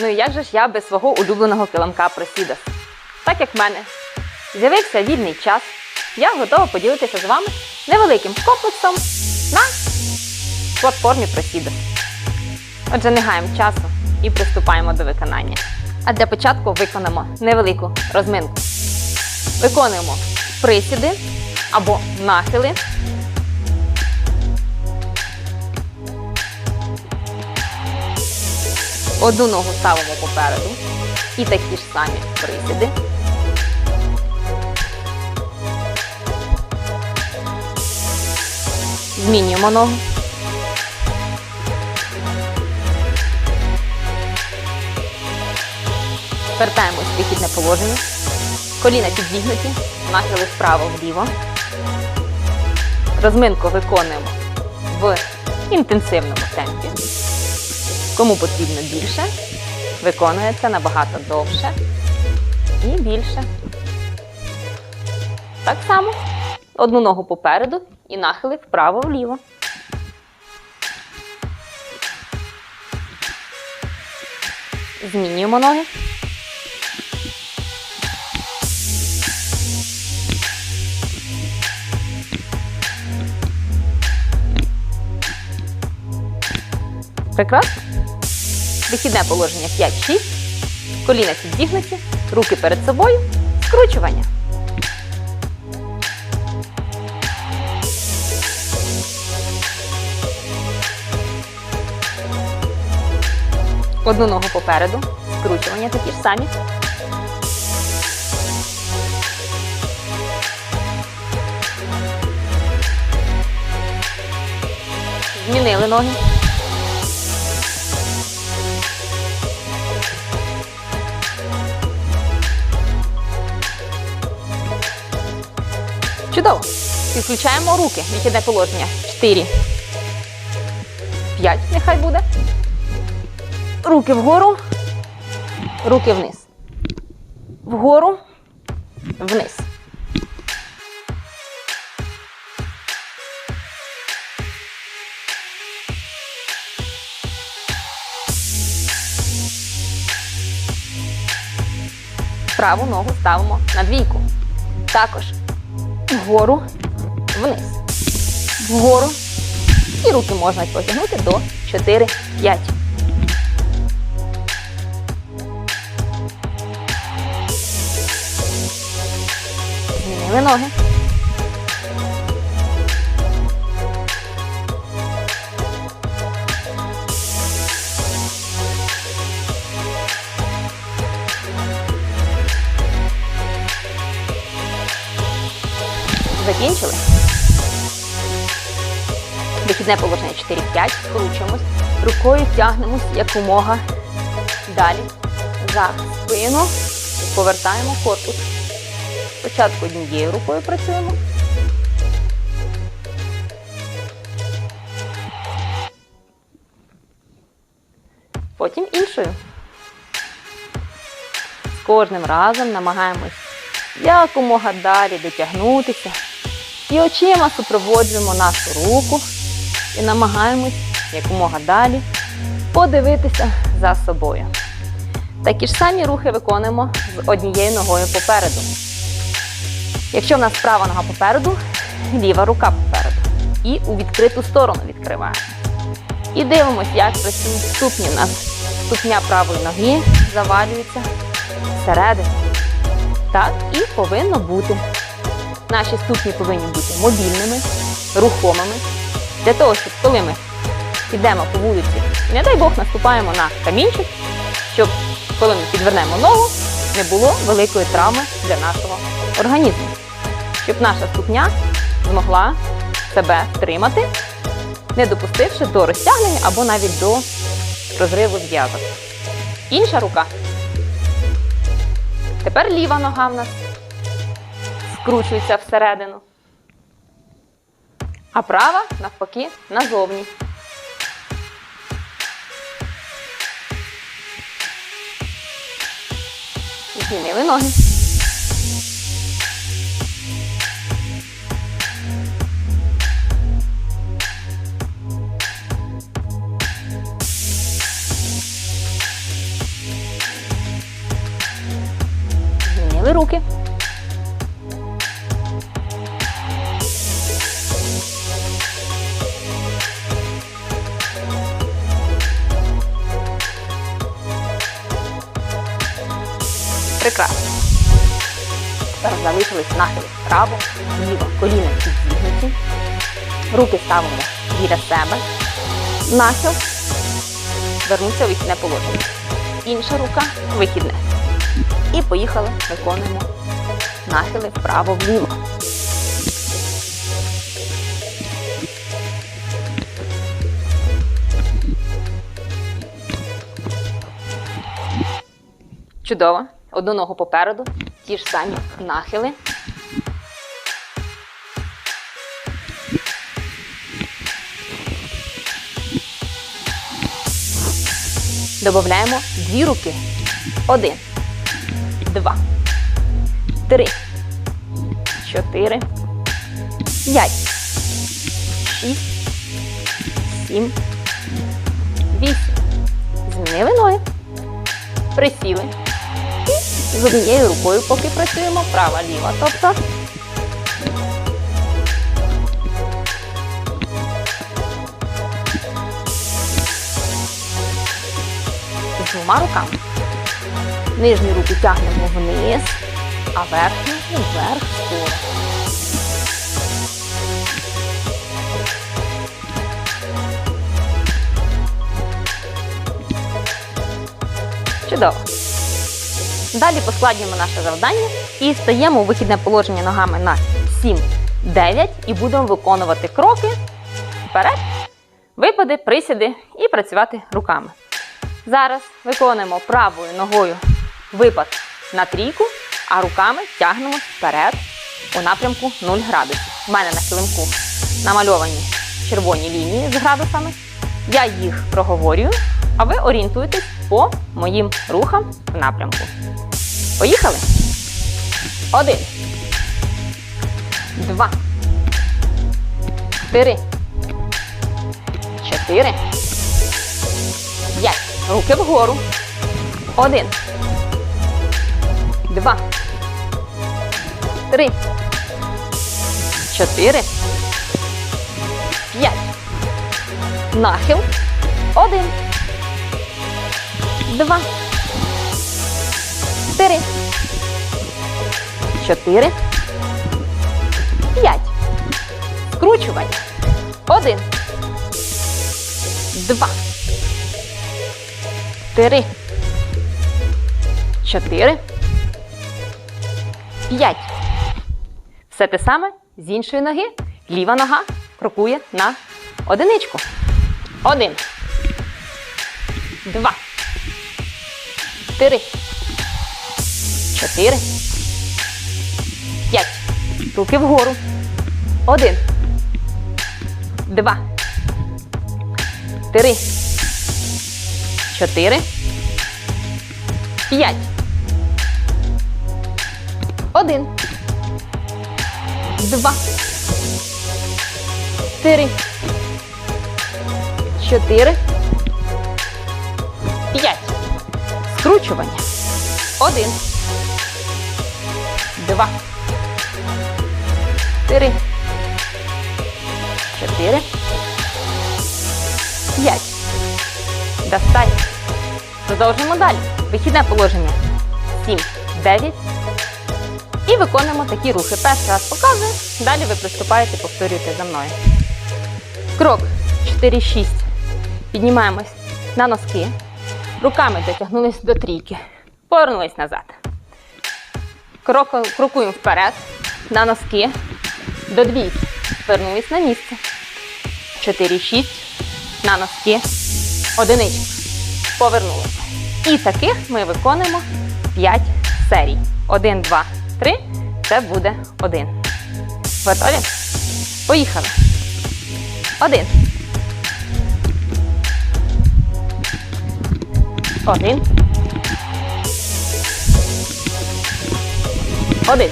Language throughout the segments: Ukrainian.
Ну і як же ж я без свого улюбленого килимка Просідас? Так як в мене з'явився вільний час, я готова поділитися з вами невеликим комплексом на платформі Просідас. Отже, не гаємо часу і приступаємо до виконання. А для початку виконаємо невелику розминку. Виконуємо присіди або нахили. Одну ногу ставимо попереду. І такі ж самі присіди. Змінюємо ногу. Вертаємось в вихідне положення. Коліна підвігнуті, нахили вправо-вліво. Розминку виконуємо в інтенсивному темпі. Кому потрібно більше, виконується набагато довше і більше. Так само одну ногу попереду і нахили вправо-вліво. Змінюємо ноги. Прекрасно. Вихідне положення 5-6. Коліна підігнуті, руки перед собою. Скручування. Одну ногу попереду. Скручування такі ж самі. Змінили ноги. Чудово. Підключаємо руки. Вихідне положення. 4. 5 нехай буде. Руки вгору. Руки вниз. Вгору. Вниз. Праву ногу ставимо на двійку. Також вгору, вниз. Вгору. І руки можна потягнути до 4-5. Змінили ноги. Закінчили. Вихідне положення 4-5. Скручуємось. Рукою тягнемось якомога далі. За спину. Повертаємо корпус. Спочатку однією рукою працюємо. Потім іншою. З кожним разом намагаємось якомога далі дотягнутися. І очима супроводжуємо нашу руку і намагаємось якомога далі подивитися за собою. Такі ж самі рухи виконуємо з однією ногою попереду. Якщо в нас права нога попереду, ліва рука попереду. І у відкриту сторону відкриваємо. І дивимося, як працюють ступні. У нас ступня правої ноги завалюється всередину. Так і повинно бути. Наші ступні повинні бути мобільними, рухомими. Для того, щоб коли ми підемо по вулиці не дай Бог, наступаємо на камінчик, щоб коли ми підвернемо ногу, не було великої травми для нашого організму. Щоб наша ступня змогла себе втримати, не допустивши до розтягнення або навіть до розриву зв'язок. Інша рука. Тепер ліва нога в нас скручується всередину. А права навпаки назовні. Змінили ноги. Змінили руки. Прекрасно. Тепер залишились нахили вправо, ліво, коліна підігнуті. Руки ставимо біля себе. Нахил. Вернувся в вихідне положення. Інша рука вихідне. І поїхали, виконуємо нахили вправо-вліво. Чудово. Одну ногу попереду. Ті ж самі нахили. Добавляємо дві руки. Один, два, три, чотири, п'ять, шість, сім, вісім. Змінили ноги. Присіли. З однією рукою поки працюємо. Права, ліва. Тобто з двома руками. Нижні руки тягнемо вниз, а верхню вверх вгору. Чудово. Далі поскладнюємо наше завдання і стаємо у вихідне положення ногами на 7-9 і будемо виконувати кроки вперед, випади, присіди і працювати руками. Зараз виконуємо правою ногою випад на трійку, а руками тягнемо вперед у напрямку 0 градусів. У мене на килимку намальовані червоні лінії з градусами. Я їх проговорюю, а ви орієнтуєтесь по моїм рухам в напрямку. Поїхали? Один. Два. Три. Чотири. П'ять. Руки вгору. Один. Два. Три. Чотири. П'ять. Нахил. Один. Два. Три. Чотири. П'ять. Скручування. Один. Два. Три. Чотири. П'ять. Все те саме з іншої ноги. Ліва нога крокує на одиничку. Один. Два. Три. Чотири. П'ять. Руки вгору. Один. Два. Три. Чотири. П'ять. Один. Два. Три. Чотири. П'ять. Скручування. Один. Два. Три. Чотири. П'ять. Достань. Продовжуємо далі. Вихідне положення. Сім. Дев'ять. І виконуємо такі рухи. Перший раз показую. Далі ви приступаєте, повторюєте за мною. Крок 4-6. Піднімаємось на носки. Руками дотягнулись до трійки. Повернулись назад. Крок, крокуємо вперед. На носки. До двійки. Вернулись на місце. 4-6. На носки. Одиничка. Повернулися. І таких ми виконуємо 5 серій. 1, 2, 3. Це буде 1. Готові? Поїхали. Один. Один. Один.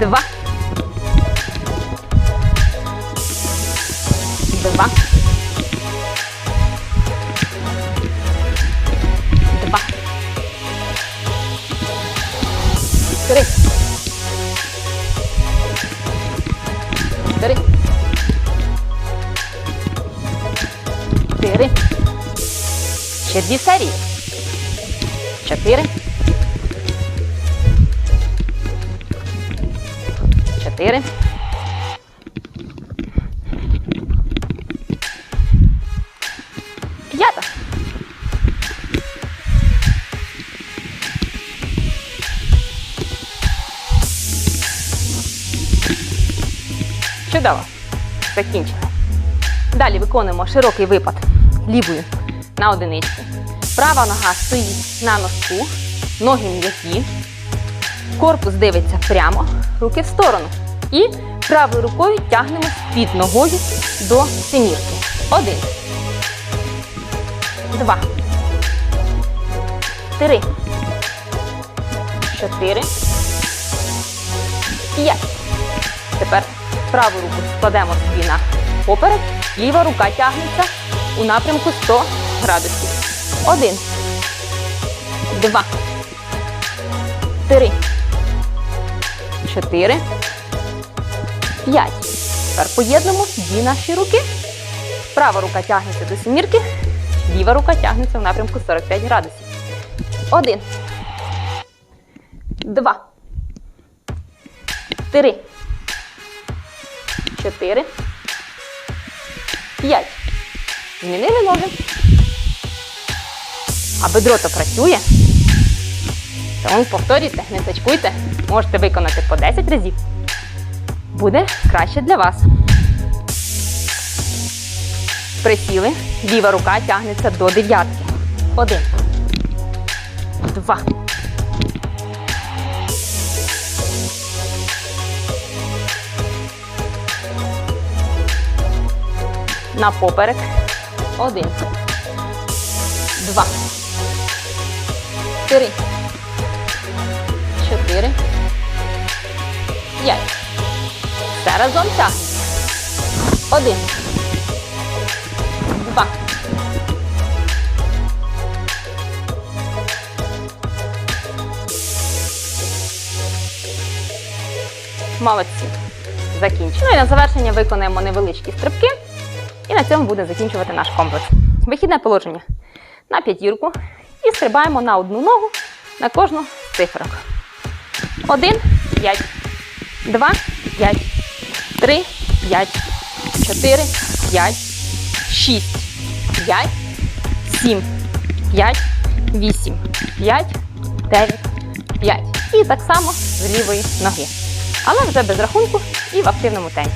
Два. Два. Два. Три. Три. Чотири. Ще дві серії. Чотири. Чотири. П'ята. Чудово. Закінчили. Далі виконуємо широкий випад лівою на одиничку. Права нога стоїть на носку, ноги м'які, корпус дивиться прямо, руки в сторону. І правою рукою тягнемо під ногою до семірки. Один. Два. Три. Чотири. П'ять. Тепер праву руку складемо собі на поперек, ліва рука тягнеться у напрямку 100 градусів. Один. Два. Три. Чотири. П'ять. Тепер поєднуємо дві наші руки. Права рука тягнеться до сімірки, ліва рука тягнеться в напрямку 45 градусів. Один. Два. Три. Чотири. П'ять. Змінили ноги. А бедро то працює. Тому повторюйте, не сачкуйте. Можете виконати по 10 разів. Буде краще для вас. Присіли. Ліва рука тягнеться до дев'ятки. Один. Два. На поперек. Один. Два. Три. Чотири. П'ять. Все разом. Один. Два. Молодці. Закінчено. Ну і на завершення виконаємо невеличкі стрибки. І на цьому буде закінчувати наш комплекс. Вихідне положення на п'ятірку. І стрибаємо на одну ногу на кожну з цифрок. Один, п'ять, два, п'ять, три, п'ять, чотири, п'ять, шість, п'ять, сім, п'ять, вісім, п'ять, дев'ять, п'ять. І так само з лівої ноги. Але вже без рахунку і в активному темпі.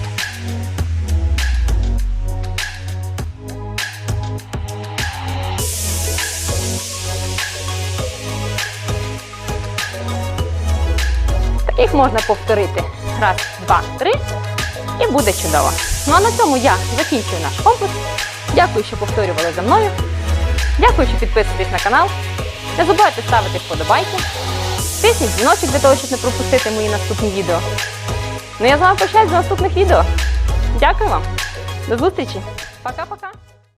Таких можна повторити раз, два, три, і буде чудово. Ну а на цьому я закінчую наш комплекс. Дякую, що повторювали за мною. Дякую, що підписуєтесь на канал. Не забувайте ставити вподобайки. Тисніть дзвіночок для того, щоб не пропустити мої наступні відео. Ну я з вами прощаюсь до наступних відео. Дякую вам. До зустрічі. Пока-пока.